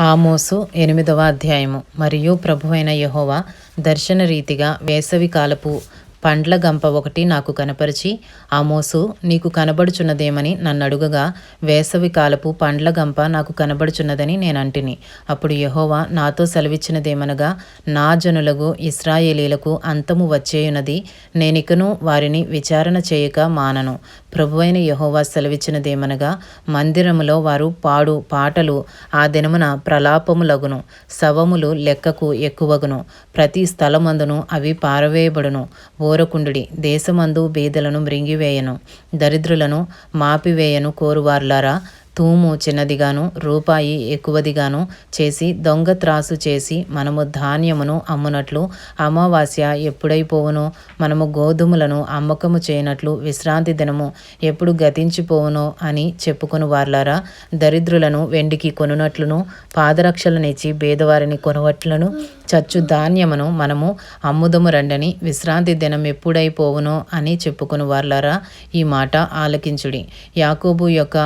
ఆమోసు ఎనిమిదవ అధ్యాయము. మరియు ప్రభువైన యహోవా దర్శన రీతిగా వేసవి కాలపు పండ్ల గంప ఒకటి నాకు కనపరిచి ఆమోసు నీకు కనబడుచున్నదేమని నన్నడుగగా వేసవి కాలపు పండ్ల గంప నాకు కనబడుచున్నదని నేనంటిని. అప్పుడు యహోవా నాతో సెలవిచ్చినదేమనగా నా జనులకు ఇస్రాయేలీలకు అంతము వచ్చేయున్నది నేనికను వారిని విచారణ చేయక మానను. ప్రభువైన యహోవా సెలవిచ్చినదేమనగా మందిరములో వారు పాడు పాటలు ఆ దినమున ప్రలాపములగును శవములు లెక్కకు ఎక్కువగును ప్రతి స్థలమందును అవి పారవేయబడును. ఓరకుండుడి దేశమందు బీదలను మృంగివేయను దరిద్రులను మాపివేయను కోరువార్లారా. తూము చిన్నదిగాను రూపాయి ఎక్కువదిగాను చేసి దొంగ త్రాసు చేసి మనము ధాన్యమును అమ్మునట్లు అమావాస్య ఎప్పుడైపోవునో మనము గోధుమలను అమ్మకము చేయనట్లు విశ్రాంతి దినము ఎప్పుడు గతించిపోవునో అని చెప్పుకుని వార్లారా. దరిద్రులను వెండికి కొనునట్లును పాదరక్షలనిచ్చి బేదవారిని కొనువట్లను చచ్చు ధాన్యమును మనము అమ్ముదము రండని విశ్రాంతి దినం ఎప్పుడైపోవునో అని చెప్పుకుని వార్లారా. ఈ మాట ఆలకించుడి. యాకోబు యొక్క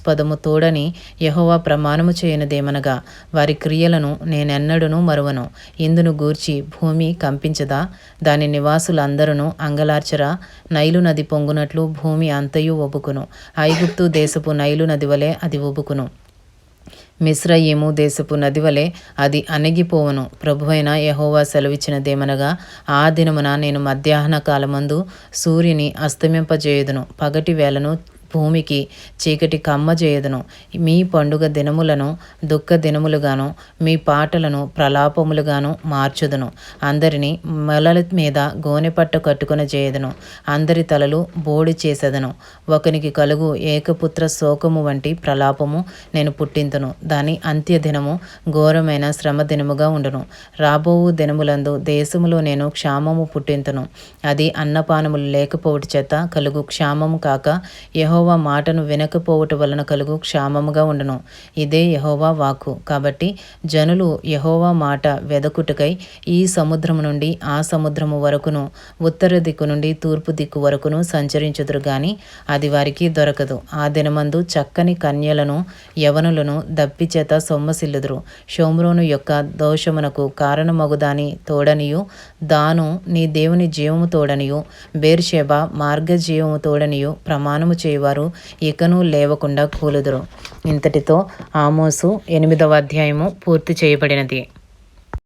అతిశయాస్పదము తోడని యహోవా ప్రమాణము చేయనదేమనగా వారి క్రియలను నేనెన్నడును మరువను. ఇందును గూర్చి భూమి కంపించదా? దాని నివాసులందరూ అంగలార్చరా? నైలు నది పొంగునట్లు భూమి అంతయు ఒబుకును. ఐగుప్తు దేశపు నైలు నది వలె అది ఒబుకును. మిశ్రయీము దేశపు నదివలే అది అణగిపోవను. ప్రభువైన యహోవా సెలవిచ్చినదేమనగా ఆ దినమున నేను మధ్యాహ్న కాలమందు సూర్యుని అస్తమింపజేయుదును. పగటి వేళను భూమికి చీకటి కమ్మజేయదును మీ పండుగ దినములను దుఃఖ దినములుగాను మీ పాటలను ప్రలాపములుగాను మార్చుదును. అందరినీ మొలల మీద గోనెపట్ట కట్టుకుని చేయదును. అందరి తలలు బోడి చేసేదను. ఒకనికి కలుగు ఏకపుత్ర శోకము వంటి ప్రలాపము నేను పుట్టింతును. దాని అంత్య దినము ఘోరమైన శ్రమ దినముగా ఉండును. రాబోవు దినములందు దేశములో నేను క్షామము పుట్టింతును. అది అన్నపానములు లేకపోవటి చేత కలుగు క్షామము కాక యహో యహోవా మాటను వినకపోవట వలన కలుగు క్షామముగా ఉండను. ఇదే యహోవా వాక్కు. కాబట్టి జనులు యహోవా మాట వెదకుటకై ఈ సముద్రము నుండి ఆ సముద్రము వరకును ఉత్తర దిక్కు నుండి తూర్పు దిక్కు వరకును సంచరించుదురు గాని అది వారికి దొరకదు. ఆ దినమందు చక్కని కన్యలను యవనులను దప్పిచేత సొమ్మసిల్లుదురు. షోమ్రోను యొక్క దోషమునకు కారణమగుదాని తోడనియు దాను నీ దేవుని జీవము తోడనియు బేర్షేబ మార్గ జీవము తోడనియు ప్రమాణము చేయవారు. వారు ఇకను లేవకుండా కూలుదురు. ఇంతటితో ఆమోసు ఎనిమిదవ అధ్యాయము పూర్తి చేయబడినది.